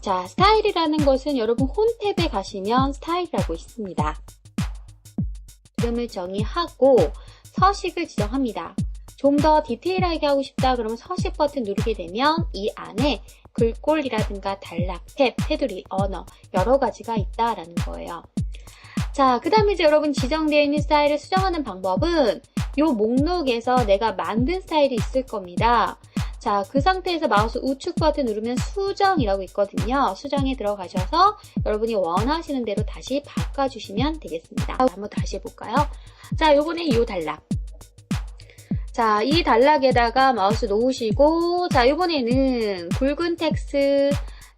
자, 스타일이라는 것은 여러분 홈 탭에 가시면 스타일이라고 있습니다. 이름을 정의하고 서식을 지정합니다. 좀 더 디테일하게 하고 싶다 그러면 서식 버튼 누르게 되면 이 안에 글꼴이라든가 단락, 탭, 테두리, 언어 여러 가지가 있다라는 거예요. 자, 그 다음에 이제 여러분 지정되어 있는 스타일을 수정하는 방법은 이 목록에서 내가 만든 스타일이 있을 겁니다. 자, 그 상태에서 마우스 우측 버튼 누르면 수정이라고 있거든요. 수정에 들어가셔서 여러분이 원하시는 대로 다시 바꿔주시면 되겠습니다. 한번 다시 해볼까요? 자, 요번에 이 단락. 자, 이 단락에다가 마우스 놓으시고, 자, 요번에는 굵은 텍스트,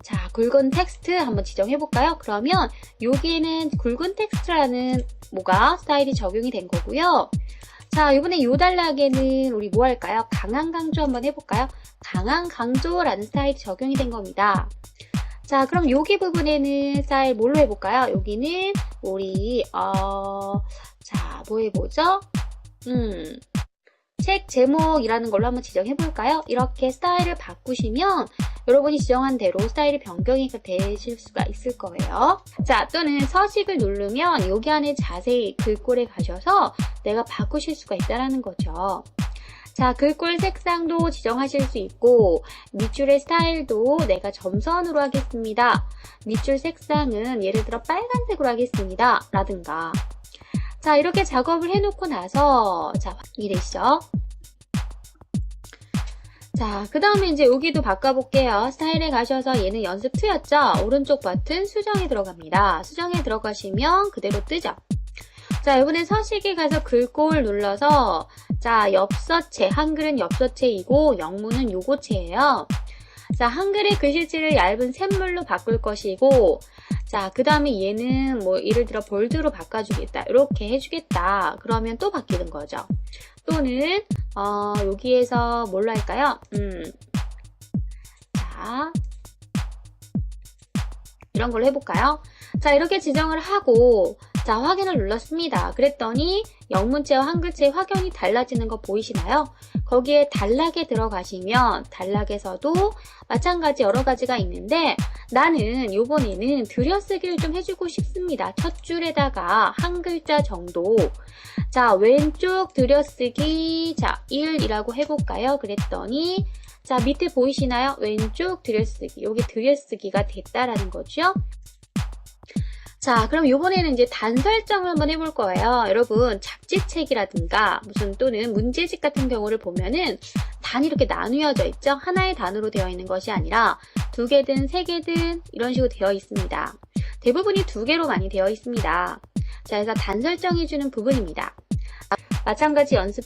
자, 굵은 텍스트 한번 지정해 볼까요? 그러면 여기에는 굵은 텍스트라는 뭐가 스타일이 적용이 된 거고요. 자, 이번에 요 단락에는 우리 뭐 할까요? 강한 강조 한번 해볼까요? 강한 강조라는 스타일이 적용이 된 겁니다. 자, 그럼 여기 부분에는 스타일 뭘로 해볼까요? 여기는 우리 어, 자, 뭐 해보죠? 음, 책 제목이라는 걸로 한번 지정해 볼까요? 이렇게 스타일을 바꾸시면 여러분이 지정한 대로 스타일이 변경이 되실 수가 있을 거예요. 자, 또는 서식을 누르면 여기 안에 자세히 글꼴에 가셔서 내가 바꾸실 수가 있다는 거죠. 자, 글꼴 색상도 지정하실 수 있고 밑줄의 스타일도 내가 점선으로 하겠습니다. 밑줄 색상은 예를 들어 빨간색으로 하겠습니다. 라든가 자, 이렇게 작업을 해놓고 나서, 자, 이래시죠? 자, 그 다음에 이제 여기도 바꿔볼게요. 스타일에 가셔서 얘는 연습 2였죠? 오른쪽 버튼 수정에 들어갑니다. 수정에 들어가시면 그대로 뜨죠? 자, 이번엔 서식에 가서 글꼴 눌러서, 자, 엽서체, 한글은 엽서체이고, 영문은 요거체예요. 자, 한글의 글씨체를 얇은 샘물로 바꿀 것이고, 자, 그 다음에 얘는 뭐, 예를 들어 볼드로 바꿔주겠다. 이렇게 해주겠다. 그러면 또 바뀌는 거죠. 또는, 어, 여기에서 뭘로 할까요? 음. 자, 이런 걸로 해볼까요? 자, 이렇게 지정을 하고, 자, 확인을 눌렀습니다. 그랬더니 영문체와 한글체의 확연히 달라지는 거 보이시나요? 거기에 단락에 들어가시면 단락에서도 마찬가지 여러 가지가 있는데 나는 요번에는 들여쓰기를 좀 해주고 싶습니다. 첫 줄에다가 한 글자 정도 자 왼쪽 들여쓰기 자 1이라고 해볼까요? 그랬더니 자 밑에 보이시나요? 왼쪽 들여쓰기 여기 들여쓰기가 됐다라는 거죠. 자, 그럼 이번에는 이제 단 설정을 한번 해볼 거예요. 여러분, 잡지책이라든가 무슨 또는 문제집 같은 경우를 보면은 단이 이렇게 나누어져 있죠? 하나의 단으로 되어 있는 것이 아니라 두 개든 세 개든 이런 식으로 되어 있습니다. 대부분이 두 개로 많이 되어 있습니다. 자, 그래서 단 설정해주는 부분입니다. 마찬가지 연습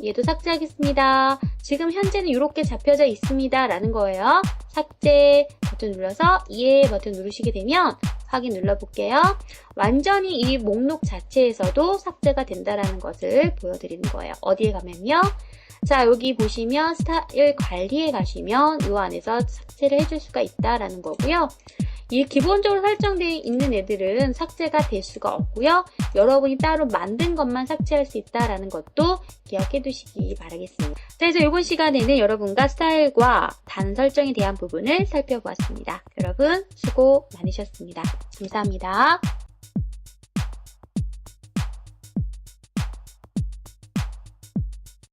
2, 얘도 삭제하겠습니다. 지금 현재는 이렇게 잡혀져 있습니다. 라는 거예요. 삭제 버튼 눌러서 이해 버튼 누르시게 되면 확인 눌러볼게요. 완전히 이 목록 자체에서도 삭제가 된다는 것을 보여드리는 거예요. 어디에 가면요. 자 여기 보시면 스타일 관리에 가시면 이 안에서 삭제를 해줄 수가 있다라는 거고요. 이 기본적으로 설정되어 있는 애들은 삭제가 될 수가 없고요. 여러분이 따로 만든 것만 삭제할 수 있다라는 것도 기억해 두시기 바라겠습니다. 자, 그래서 이번 시간에는 여러분과 스타일과 단 설정에 대한 부분을 살펴보았습니다. 여러분 수고 많으셨습니다. 감사합니다.